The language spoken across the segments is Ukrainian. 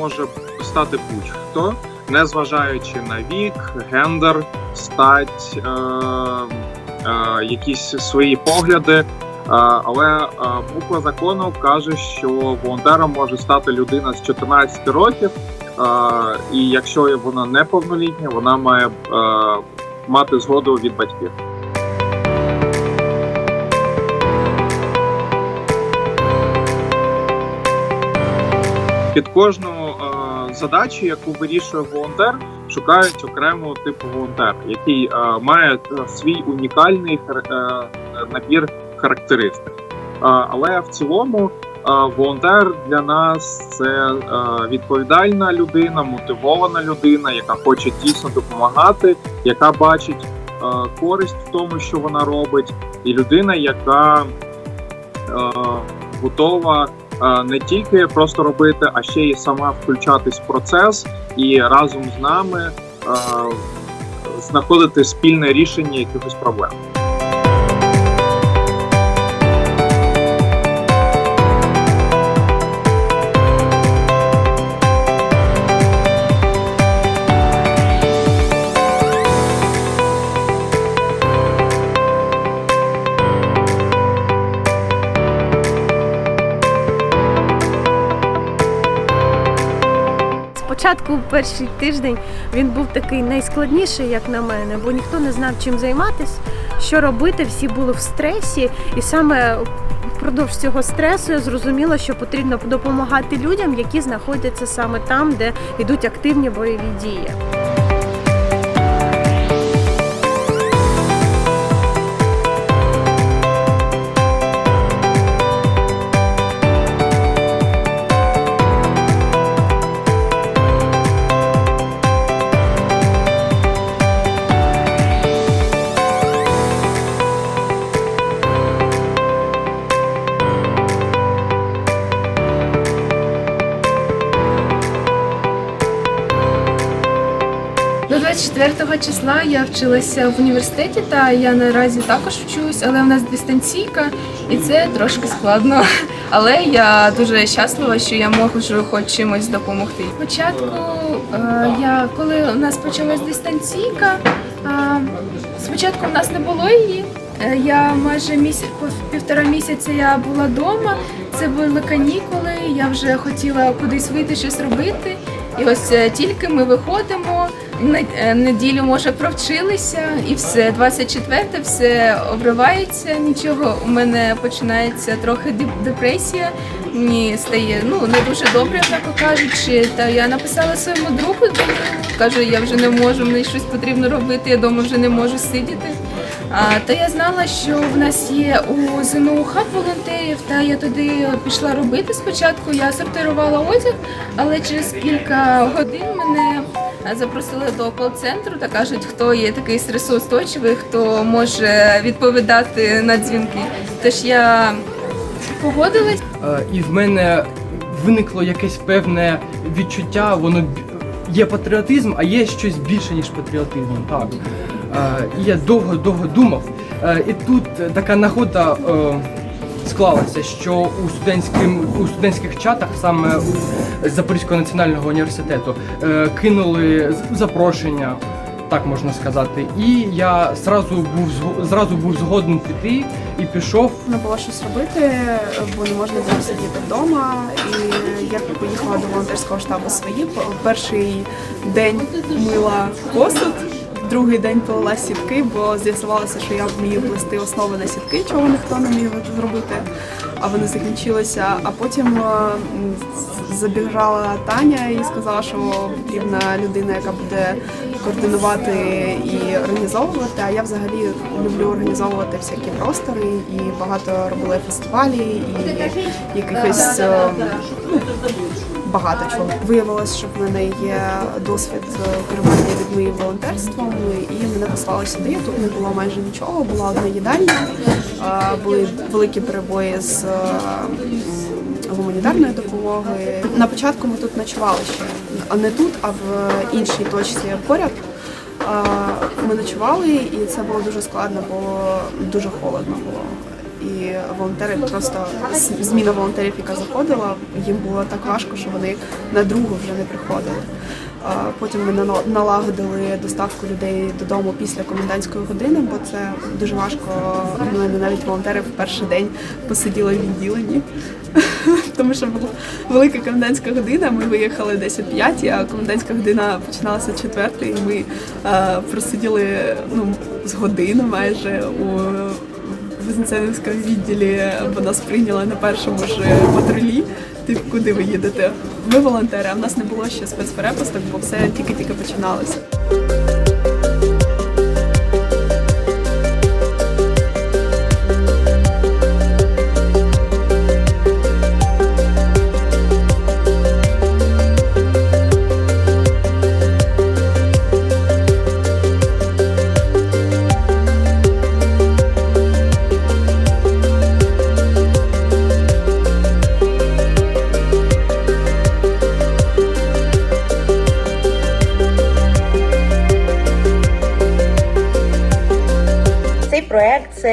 може стати будь-хто, не зважаючи на вік, гендер, стать, е, е, якісь свої погляди. Е, Але е, буква закону каже, що волонтером може стати людина з 14 років, е, і якщо вона неповнолітня, вона має мати згоду від батьків. Під кожну задачу, яку вирішує волонтер, шукають окремо типу волонтера, який е, має е, свій унікальний хар- е, набір характеристик. Е, але в цілому е, волонтер для нас це е, відповідальна людина, мотивована людина, яка хоче дійсно допомагати, яка бачить е, користь в тому, що вона робить, і людина, яка е, готова не тільки просто робити, а ще й сама включатись в процес і разом з нами е, знаходити спільне рішення якихось проблем. Спочатку перший тиждень він був такий найскладніший, як на мене, бо ніхто не знав, чим займатися, що робити. Всі були в стресі, і саме впродовж цього стресу я зрозуміла, що потрібно допомагати людям, які знаходяться саме там, де йдуть активні бойові дії. До 24 числа я вчилася в університеті, та я наразі також вчусь, але в нас дистанційка, і це трошки складно. Але я дуже щаслива, що я можу хоч чимось допомогти. Спочатку, е, я коли у нас почалась дистанційка, е, спочатку в нас не було її. Е, Я майже місяць півтора місяця я була вдома. Це були канікули. Я вже хотіла кудись вийти щось робити. І ось тільки ми виходимо. Е, Неділю може провчилися, і все. 24-те все обривається. Нічого у мене починається трохи депресія. Мені стає ну не дуже добре, м'яко кажучи. Та я написала своєму другу, кажу, я вже не можу, мені щось потрібно робити. Я вдома вже не можу сидіти. А, та я знала, що в нас є у ЗНУ хаб волонтерів, та я туди пішла робити спочатку. Я сортирувала одяг, але через кілька годин мене запросили до кол-центру та кажуть, хто є такий стресоустойчивий, хто може відповідати на дзвінки. Тож я погодилась. Е, і в мене виникло якесь певне відчуття, воно є патріотизм, а є щось більше, ніж патріотизм. Так. Е, І я довго-довго думав. Е, І тут така нагода склалася, що у студентським у студентських чатах, саме у Запорізького національного університету, е, кинули запрошення. Так можна сказати, і я зразу був зразу був згоден піти і пішов Треба було щось робити, бо не можна було сидіти вдома. І я поїхала до волонтерського штабу свої. Перший день мила посуд, другий день плела сітки, бо з'ясувалося, що я вмію плести основи на сітки, чого ніхто не міг зробити. А вони закінчилися. А потім е, м, забіжала Таня і сказала, що потрібна людина, яка буде координувати і організовувати. А я взагалі люблю організовувати всякі простори і багато робила фестивалі і якихось е, багато чого. Виявилось, що в мене є досвід е, керування людьми і волонтерством, і мене послали сюди. Тут не було майже нічого, була одна їдальня, були великі перебої з. е, Гуманітарної допомоги на початку ми тут ночували ще а не тут, а в іншій точці поряд. Ми ночували, і це було дуже складно, бо дуже холодно було. І волонтери просто зміна волонтерів, яка заходила, їм було так важко, що вони на другу вже не приходили. Потім ми налагодили доставку людей додому після комендантської години, бо це дуже важко. У мене навіть волонтери в перший день посиділи в відділенні, тому що була велика комендантська година. Ми виїхали десь о 5, а комендантська година починалася 4, і ми просиділи ну, з годину майже у Вознесенівському відділі, бо нас прийняли на першому ж патрулі. тип куди ви їдете? Ми волонтери, а в нас не було ще спецперепусток, бо все тільки-тільки починалося.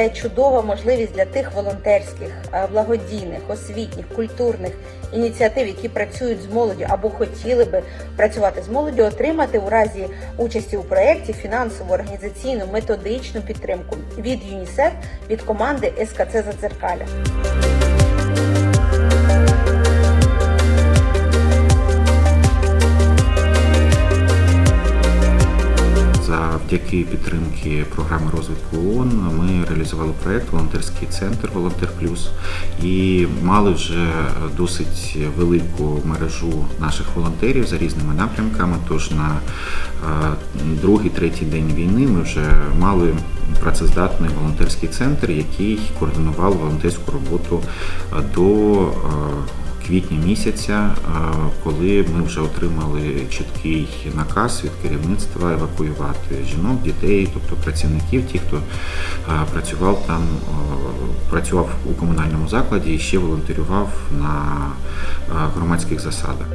Чудова можливість для тих волонтерських, е, благодійних, освітніх, культурних ініціатив, які працюють з молоддю або хотіли би працювати з молоддю, отримати у разі участі у проєкті фінансову, організаційну, методичну підтримку від ЮНІСЕФ від команди СКЦ Задзеркаля. Завдяки підтримки програми розвитку ООН ми реалізували проект Волонтерський центр Волонтер Плюс і мали вже досить велику мережу наших волонтерів за різними напрямками. Тож на е, другий, третій день війни ми вже мали працездатний волонтерський центр, який координував волонтерську роботу до е, квітня місяця, е, коли ми вже отримали чіткий наказ від керівництва евакуювати жінок, дітей, тобто працівників, ті, хто е, працював там, е, працював у комунальному закладі і ще волонтерював на громадських засадах.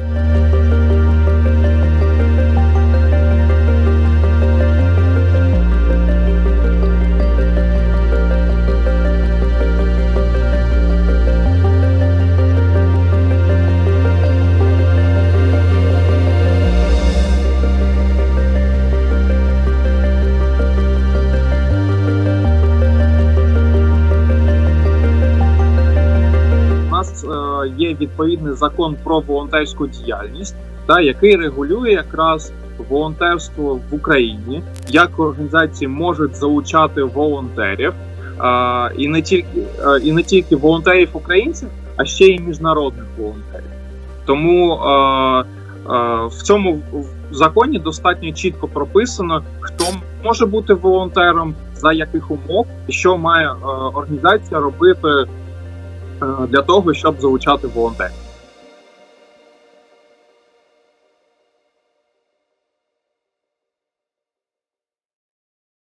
Відповідний закон про волонтерську діяльність, та який регулює якраз волонтерство в Україні, як організації можуть залучати волонтерів, е, і не тільки і не тільки волонтерів українців, а ще й міжнародних волонтерів. Тому е, е, в цьому законі достатньо чітко прописано, хто може бути волонтером, за яких умов, і що має е, організація робити для того, щоб залучати волонтерів.